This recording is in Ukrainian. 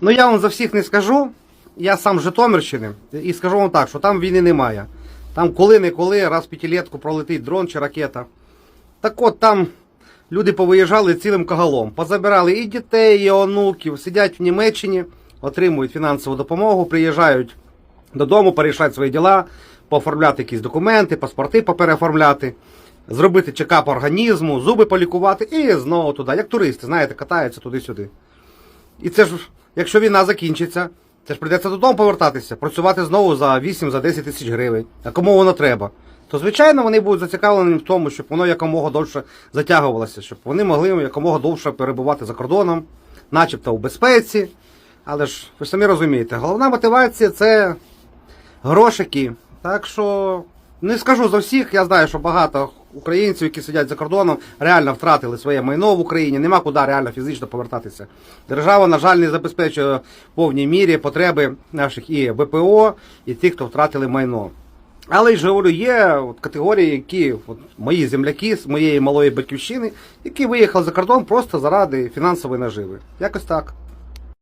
Ну я вам за всіх не скажу. Я сам з Житомирщини і скажу вам так, що там війни немає. Там коли-неколи, раз в п'ятилетку пролетить дрон чи ракета. Так от там люди повиїжджали цілим кагалом. Позабирали і дітей, і онуків, сидять в Німеччині, отримують фінансову допомогу, приїжджають додому, порішати свої діла, пооформляти якісь документи, паспорти попереоформляти, зробити чекап організму, зуби полікувати і знову туди, як туристи, знаєте, катаються туди-сюди. І це ж, якщо війна закінчиться, це ж прийдеться додому повертатися, працювати знову за 8 за 10 тисяч гривень. А кому воно треба? То звичайно вони будуть зацікавлені в тому, щоб воно якомога довше затягувалося, щоб вони могли якомога довше перебувати за кордоном, начебто у безпеці. Але ж ви самі розумієте, головна мотивація це грошики. Так що не скажу за всіх, я знаю, що багато українців, які сидять за кордоном, реально втратили своє майно в Україні, нема куди реально фізично повертатися. Держава, на жаль, не забезпечує в повній мірі потреби наших і ВПО, і тих, хто втратили майно. Але ж говорю, є от категорії, які от, мої земляки з моєї малої батьківщини, які виїхали за кордон просто заради фінансової наживи. Якось так.